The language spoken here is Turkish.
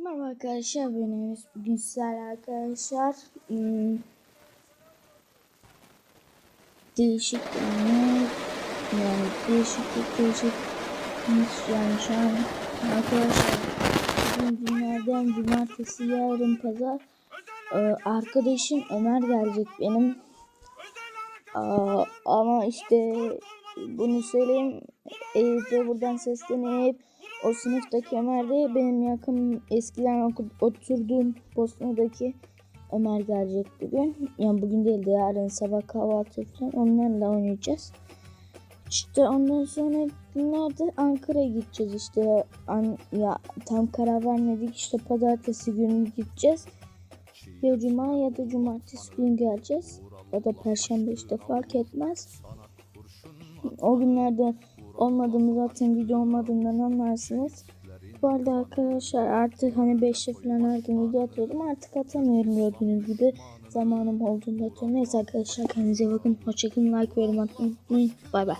Merhaba arkadaşlar ben Enes. Arkadaşlar. Hmm, değişik yani yani değişiklik değişik yani şu an arkadaşlar bugün günlerden cumartesi yarın pazar. Ee, arkadaşım Ömer gelecek benim. Aa, ama işte bunu söyleyeyim Eyüp'e buradan seslenip o sınıftaki Ömer de benim yakın eskiden oturduğum Bosna'daki Ömer gelecek bugün. Yani bugün değil de yarın sabah kahvaltı falan onlarla oynayacağız. İşte ondan sonra günlerde Ankara'ya gideceğiz işte. An ya tam karar vermedik işte pazartesi günü gideceğiz. Ya cuma ya da cumartesi günü geleceğiz. Ya da perşembe işte fark etmez. O günlerde olmadığımı zaten video olmadığından anlarsınız. Bu arada arkadaşlar artık hani 5'te falan her gün video atıyordum. Artık atamıyorum gördüğünüz gibi. Zamanım olduğunda atıyorum. Neyse arkadaşlar kendinize bakın. Hoşçakalın. Like ve yorum atmayı unutmayın. Bay bay.